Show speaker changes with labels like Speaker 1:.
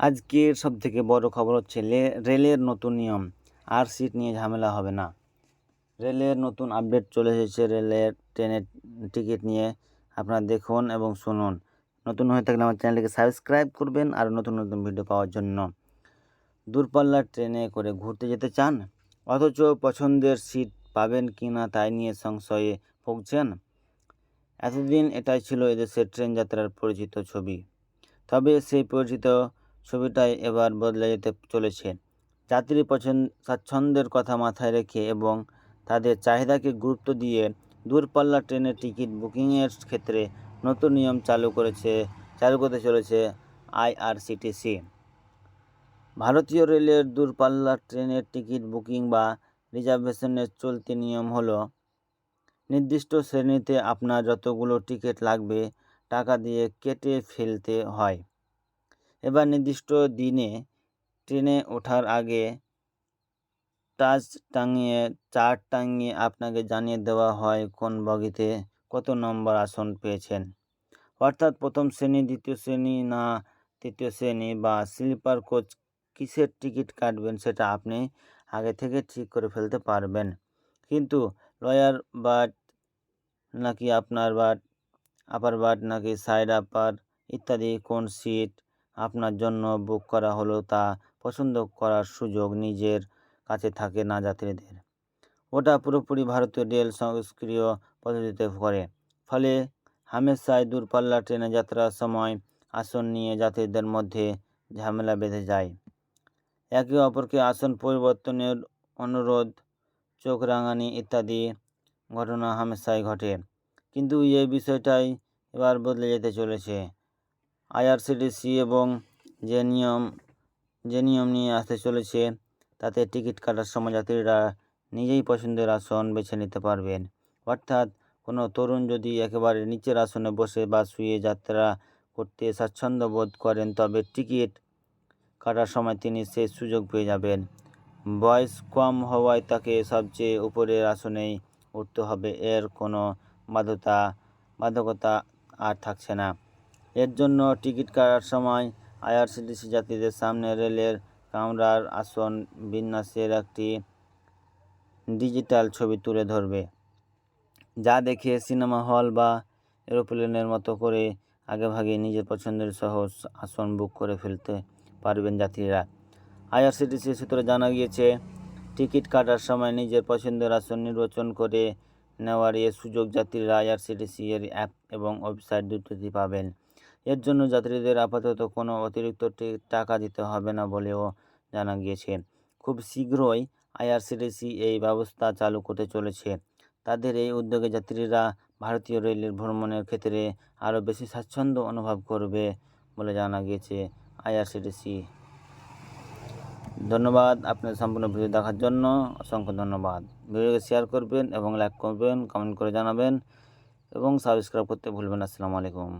Speaker 1: আজকের সব থেকে বড় খবর হচ্ছে রেলের নতুন নিয়ম। আর সিট নিয়ে ঝামেলা হবে না। রেলের নতুন আপডেট চলে এসেছে রেলের ট্রেনের টিকিট নিয়ে। আপনারা দেখুন এবং শুনুন। নতুন হয়ে থাকলে আমার চ্যানেলটিকে সাবস্ক্রাইব করবেন আর নতুন নতুন ভিডিও পাওয়ার জন্য। দূরপাল্লার ট্রেনে করে ঘুরতে যেতে চান? অথচ পছন্দের সিট পাবেন কি না তাই নিয়ে সংশয়ে ভুগছেন? এতদিন এটাই ছিল এদেশের ট্রেন যাত্রার পরিচিত ছবি। তবে সেই পরিচিত ছবিটাই এবার বদলে যেতে চলেছে। যাত্রী পছন্দ, স্বাচ্ছন্দ্যের কথা মাথায় রেখে এবং তাদের চাহিদাকে গুরুত্ব দিয়ে দূরপাল্লা ট্রেনের টিকিট বুকিংয়ের ক্ষেত্রে নতুন নিয়ম চালু করেছে, চালু করতে চলেছে আইআরসিটিসি। ভারতীয় রেলের দূরপাল্লা ট্রেনের টিকিট বুকিং বা রিজার্ভেশনের চলতি নিয়ম হলো, নির্দিষ্ট শ্রেণীতে আপনার যতগুলো টিকিট লাগবে, টাকা দিয়ে কেটে ফেলতে হয়। এবার নির্দিষ্ট দিনে ট্রেনে ওঠার আগে টাচ টাঙিয়ে চার্ট টাঙিয়ে আপনাকে জানিয়ে দেওয়া হয় কোন বগিতে কত নম্বর আসন পেয়েছেন। অর্থাৎ প্রথম শ্রেণি, দ্বিতীয় শ্রেণি না তৃতীয় শ্রেণি বা স্লিপার কোচ কিসের টিকিট কাটবেন সেটা আপনি আগে থেকে ঠিক করে ফেলতে পারবেন। কিন্তু লয়ার বাট নাকি আপনার বাট আপার বাট নাকি সাইড, আপার ইত্যাদি কোন সিট আপনার জন্য বুক করা হলো তা পছন্দ করার সুযোগ নিজের কাছে থাকে না যাত্রীদের। ওটা পুরোপুরি ভারতীয় রেল সংস্ক্রিয় পদ্ধতিতে করে। ফলে হামেশাই দূরপাল্লা ট্রেনে যাত্রার সময় আসন নিয়ে যাত্রীদের মধ্যে ঝামেলা বেঁধে যায়। একে অপরকে আসন পরিবর্তনের অনুরোধ চোখ রাঙানি ইত্যাদি ঘটনা হামেশাই ঘটে। কিন্তু এই বিষয়টাই এবার বদলে যেতে চলেছে। আইআরসিটিসি এবং যে নিয়ম যে নিয়ম নিয়ে আসতে চলেছে, তাতে টিকিট কাটার সময় যাত্রীরা নিজেই পছন্দের আসন বেছে নিতে পারবেন। অর্থাৎ কোনো তরুণ যদি একেবারে নিচের আসনে বসে বা শুয়ে যাত্রা করতে স্বাচ্ছন্দ্য বোধ করেন, তবে টিকিট কাটার সময় তিনি সে সুযোগ পেয়ে যাবেন। বয়স কম হওয়ায় তাকে সবচেয়ে উপরের আসনেই উঠতে হবে। এর কোনো বাধ্যতা বাধকতা আর থাকছে না। এর জন্য টিকিট কাটার সময় আইআরসিটিসি যাত্রীদের সামনে রেলের কামরার আসন বিন্যাসের একটি ডিজিটাল ছবি তুলে ধরবে। যা দেখে সিনেমা হল বা এরোপ্লেনের মতো করে আগেভাগে নিজের পছন্দের সহ আসন বুক করে ফেলতে পারবেন যাত্রীরা। আইআরসিটিসি সূত্রে জানা গিয়েছে, টিকিট কাটার সময় নিজের পছন্দের আসন নির্বাচন করে নেওয়ার এ সুযোগ যাত্রীরা আইআরসিটিসি এর অ্যাপ এবং ওয়েবসাইট দুটোতেই পাবেন। এর জন্য যাত্রীদের আপাতত কোনো অতিরিক্ত টাকা দিতে হবে না বলেও জানা গিয়েছে। খুব শীঘ্রই আইআরসিটিসি এই ব্যবস্থা চালু করতে চলেছে। তাদের এই উদ্যোগে যাত্রীরা ভারতীয় রেলের ভ্রমণের ক্ষেত্রে আরও বেশি স্বাচ্ছন্দ্য অনুভব করবে বলে জানা গিয়েছে আইআরসিটিসি। ধন্যবাদ আপনার সম্পূর্ণ ভিডিও দেখার জন্য। অসংখ্য ধন্যবাদ। ভিডিওকে শেয়ার করবেন এবং লাইক করবেন, কমেন্ট করে জানাবেন এবং সাবস্ক্রাইব করতে ভুলবেন। আসসালামু আলাইকুম।